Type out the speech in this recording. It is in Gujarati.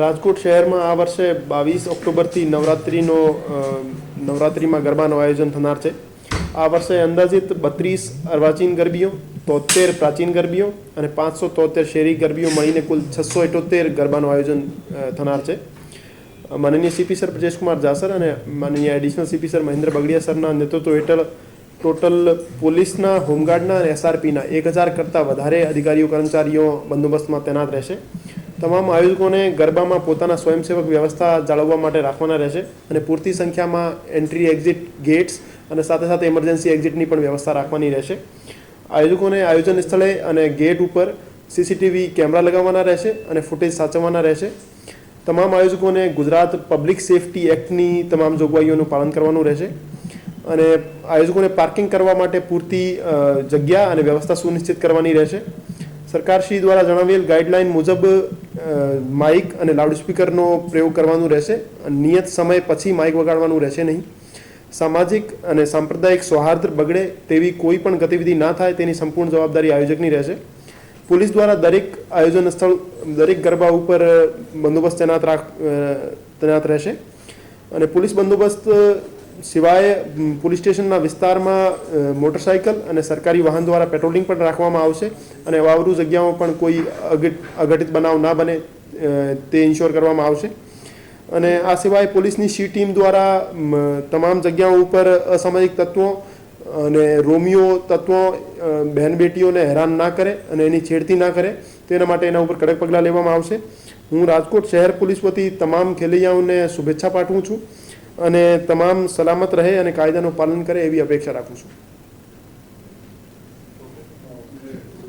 રાજકોટ શહેરમાં આ વર્ષે બાવીસ ઓક્ટોબરથી નવરાત્રિનો નવરાત્રિમાં ગરબાનું આયોજન થનાર છે. આ વર્ષે અંદાજિત બત્રીસ અર્વાચીન ગરબીઓ, તોતેર પ્રાચીન ગરબીઓ અને પાંચસો તોતેર શેરી ગરબીઓ મળીને કુલ છસો ઇઠોતેર ગરબાનું આયોજન થનાર છે. માનનીય સીપી સર બ્રજેશકુમાર જાસર અને માનનીય additional CP sir Mahendra Bagadia સરના નેતૃત્વ હેઠળ ટોટલ પોલીસના, હોમગાર્ડના અને એસઆરપીના એક હજાર કરતાં વધારે અધિકારીઓ, કર્મચારીઓ બંદોબસ્તમાં તૈનાત રહેશે. તમામ આયોજકોને ગરબામાં પોતાના સ્વયંસેવક વ્યવસ્થા જાળવવા માટે રાખવાના રહેશે અને પૂરતી સંખ્યામાં એન્ટ્રી એક્ઝિટ ગેટ્સ અને સાથે સાથે ઇમરજન્સી એક્ઝિટની પણ વ્યવસ્થા રાખવાની રહેશે. આયોજકોને આયોજન સ્થળે અને ગેટ ઉપર સીસીટીવી કેમેરા લગાવવાના રહેશે અને ફૂટેજ સાચવવાના રહેશે. તમામ આયોજકોને ગુજરાત પબ્લિક સેફટી એક્ટની તમામ જોગવાઈઓનું પાલન કરવાનું રહેશે અને આયોજકોને પાર્કિંગ કરવા માટે પૂરતી જગ્યા અને વ્યવસ્થા સુનિશ્ચિત કરવાની રહેશે. સરકારશ્રી દ્વારા જણાવેલ ગાઈડલાઇન મુજબ માઇક અને લાઉડસ્પીકરનો પ્રયોગ કરવાનું રહેશે. નિયત સમય પછી માઇક વગાડવાનું રહેશે નહીં. સામાજિક અને સાંપ્રદાયિક સૌહાર્દ બગડે તેવી કોઈ પણ ગતિવિધિ ના થાય તેની સંપૂર્ણ જવાબદારી આયોજકની રહેશે. પોલીસ દ્વારા દરેક આયોજન સ્થળ, દરેક ગરબા ઉપર બંદોબસ્ત તૈનાત રાખ તૈનાત રહેશે. અને પોલીસ બંદોબસ્ત સિવાય પોલીસ સ્ટેશનના વિસ્તારમાં મોટરસાઇકલ અને સરકારી વાહન દ્વારા પેટ્રોલિંગ પણ રાખવામાં આવશે અને વાવરૂ જગ્યાઓ પણ કોઈ અઘટ, અઘટિત બનાવ ના બને તે ઇન્શ્યોર કરવામાં આવશે. અને આ સિવાય પોલીસની સી ટીમ દ્વારા તમામ જગ્યાઓ ઉપર અસામાજિક તત્વો અને રોમિયો તત્વો બહેન બેટીઓને હેરાન ના કરે અને એની છેડતી ના કરે, તેના માટે એના ઉપર કડક પગલાં લેવામાં આવશે. હું રાજકોટ શહેર પોલીસ વતી તમામ ખેલૈયાઓને શુભેચ્છા પાઠવું છું. અને તમામ સલામત રહે અને કાયદાનું પાલન કરે એવી અપેક્ષા રાખું છું.